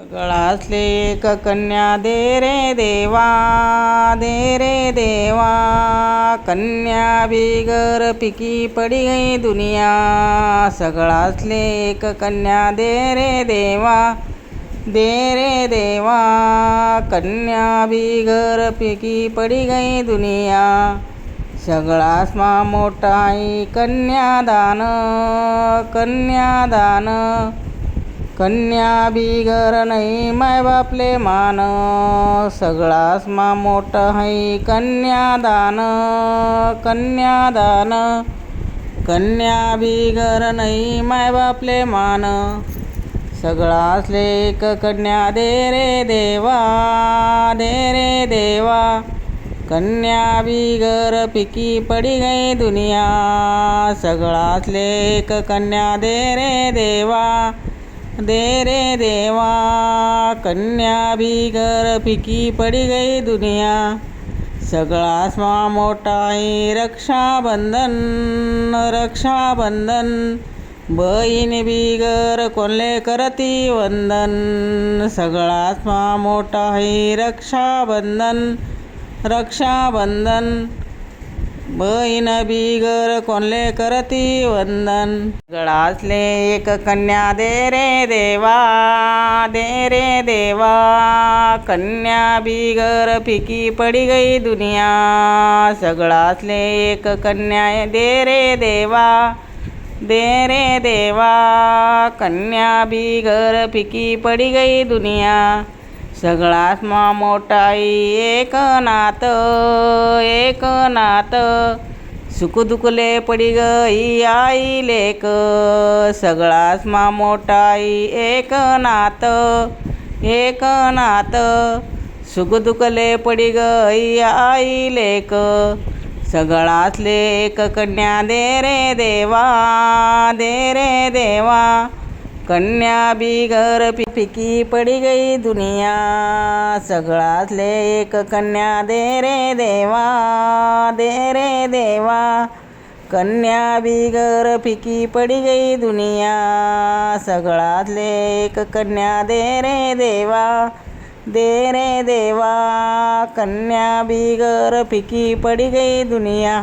गळासले एक कन्या दे रे देवा दे रे देवा. कन्या बिगर पिकी पडी गई दुनिया सगळासले एक कन्या दे रे देवा दे रे देवा. कन्या बिगर पिकी पडी गई दुनिया सगळासमा मोठाई कन्यादान कन्यादान. कन्या बिगर नाही माय बापले मान सगळाच मा मोठं है कन्यादान कन्यादान कन्या बिगर नाही माय बापले मान सगळाच लेक कन्या दे रे देवा दे रे देवा. कन्या बिगर पिकी पडी गई दुनिया सगळाच लेक कन्या दे रे देवा. दे रे देवा कन्या बिगर फिकी पडी गई दुनिया। सगळा स्वा मोठा आहे रक्षाबंधन रक्षाबंधन। बहीण बिगर कोणले करती वंदन? सगळा स्वा मोठा आहे रक्षाबंधन रक्षाबंधन। बहीण बिगर कोणले करती वंदन? गळासले एक कन्या दे रे देवा दे रे देवा. कन्या बिगर फिकी पडी गई दुनिया सगळासले एक कन्या दे रे देवा दे रे देवा. कन्या बिगर फिकी पडी गई दुनिया सगळाच मा मोठाई एक नात एक नात सुख दुखले पडी गई आई लेक. सगळाच मा मोठाई एक नात एक नात सुख दुखले पडी गई आई लेक. सगळासले लेक कन्या दे रे देवा दे रे देवा. कन्या बिगर फिकी पिकी पडी गई दुनिया सगळाच एक कन्या दे रे देवा दे रे देवा. कन्या बिगर पिकी पडी गई दुनिया सगळात एक कन्या दे रे देवा दे रे देवा. कन्या बिगर पिकी पडी गई दुनिया.